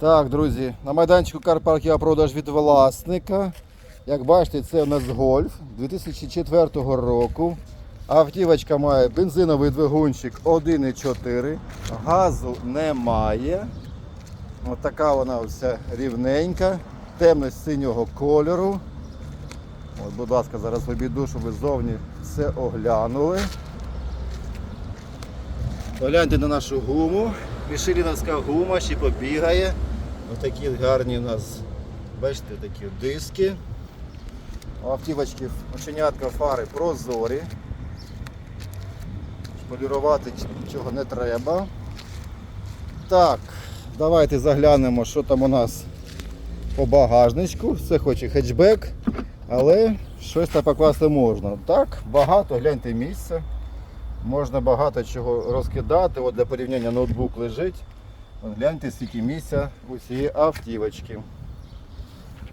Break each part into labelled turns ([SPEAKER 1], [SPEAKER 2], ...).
[SPEAKER 1] Так, друзі, на майданчику Карпарк я продаж від власника. Як бачите, це у нас гольф 2004 року. Автівочка має бензиновий двигунчик 1,4. Газу немає. Ось така вона вся рівненька, темно-синього кольору. От, будь ласка, зараз обійду, щоб ви ззовні все оглянули. Погляньте на нашу гуму. Мішеліновська гума ще побігає. Ось такі гарні у нас, бачите, такі диски. Автівочки оченятка фари прозорі. Полірувати нічого не треба. Так, давайте заглянемо, що там у нас по багажничку. Це хоч і хетчбек, але щось там покласти можна. Так, багато, гляньте місце. Можна багато чого розкидати. От для порівняння ноутбук лежить. Гляньте, скільки місця у цієї автівочки.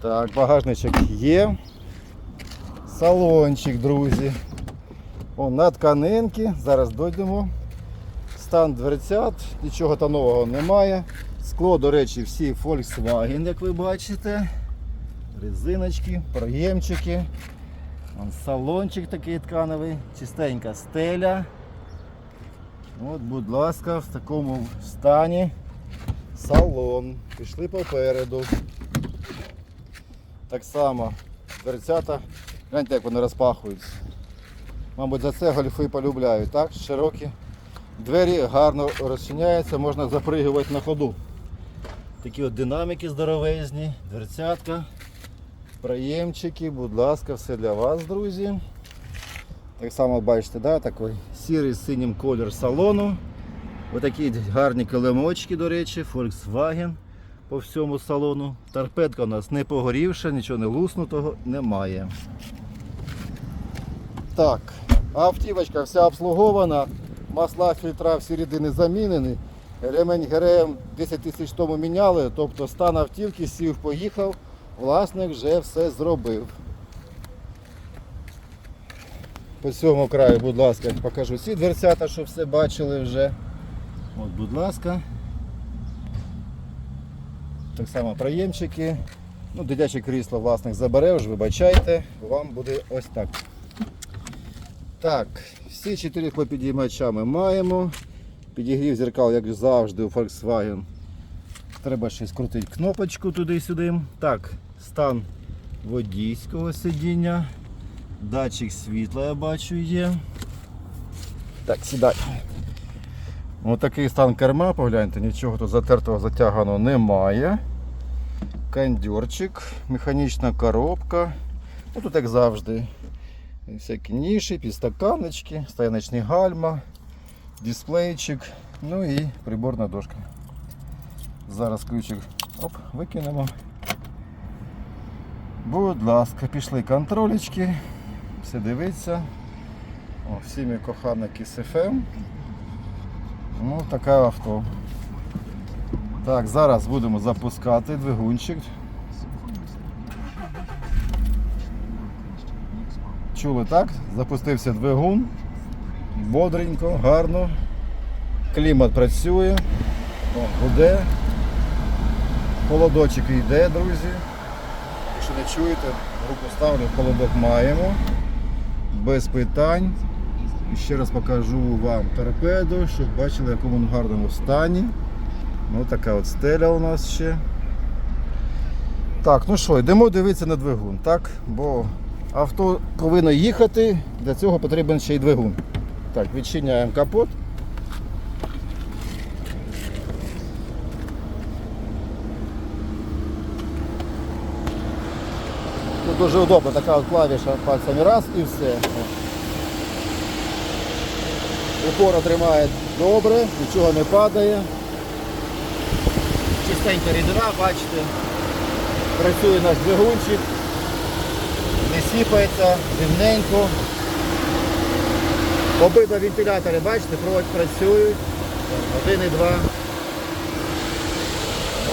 [SPEAKER 1] Так, багажничок є. Салончик, друзі. О, на тканинки. Зараз дойдемо. Стан дверцят, нічого там нового немає. Скло, до речі, всі Volkswagen, як ви бачите. Резиночки, проємчики. Вон салончик такий ткановий, чистенька стеля. От, будь ласка, в такому стані салон. Пішли попереду. Так само дверцята. Гляньте, як вони розпахуються. Мабуть, за це гольфи полюбляють. Так? Широкі. Двері гарно розчиняються, можна запригувати на ходу. Такі от динаміки здоровезні, дверцятка, проємчики, будь ласка, все для вас, друзі. Так само бачите, да, такий сірий синім колір салону. Отакі гарні килимочки, до речі, Volkswagen по всьому салону. Торпедка у нас не погорівша, нічого не луснутого немає. Так, автівочка вся обслугована, масла, фільтра всередині замінені. Ремень ГРМ 10 тисяч тому міняли, тобто стан автівки сів, поїхав, власник вже все зробив. По цьому краю, будь ласка, покажу всі дверцята, щоб все бачили вже. От, будь ласка. Так само проємчики. Ну, дитяче крісло власник забере, вже вибачайте, вам буде ось так. Так, всі чотири підіймача ми маємо. Підігрів зеркал, як завжди, у Volkswagen. Треба ще скрутити кнопочку туди-сюди. Так, стан водійського сидіння. Датчик світла я бачу є. Так, сідай. Ось такий стан керма, погляньте, нічого тут затертого затяганого немає. Кондьорчик, механічна коробка. Ну, тут як завжди. Всякі ніші, підстаканнички, стояночні гальма, дисплейчик, ну і приборна дошка. Зараз ключик оп, викинемо. Будь ласка, пішли контролечки. Все дивиться. О, всіми кохана KSFM. Ну, таке авто. Так, зараз будемо запускати двигунчик. Чули так? Запустився двигун. Бодренько, гарно. Клімат працює. О, гуде. Холодочок йде, друзі. Якщо не чуєте, руку ставлю, холодок маємо. Без питань. Ще раз покажу вам торпеду, щоб бачили, в якому він гарному стані. Ну, така от стеля у нас ще. Так, ну що, йдемо дивитися на двигун, так? Бо авто повинно їхати, для цього потрібен ще й двигун. Так, відчиняємо капот. Тут дуже удобно, така от клавіша пальцями раз і все. Упора тримає добре, нічого не падає. Чистенька рідина, бачите. Працює наш двигунчик, не сіпається, рівненько. Обидва вентилятори, бачите, проводь працюють. Один і два.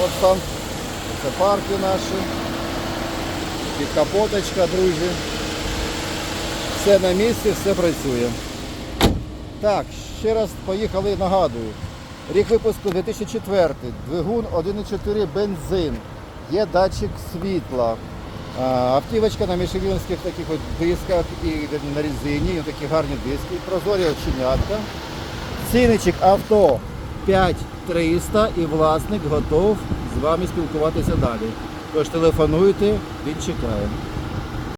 [SPEAKER 1] От там. Це парки наші. Під капоточка, друзі. Все на місці, все працює. Так, ще раз поїхали, нагадую. Рік випуску 2004, двигун 1,4 бензин, є датчик світла. Автівочка на мішелінських таких от дисках і на резині, такі гарні диски, прозорі оченятка. Ціничок авто 5300 і власник готов з вами спілкуватися далі. Тож телефонуйте, він чекає.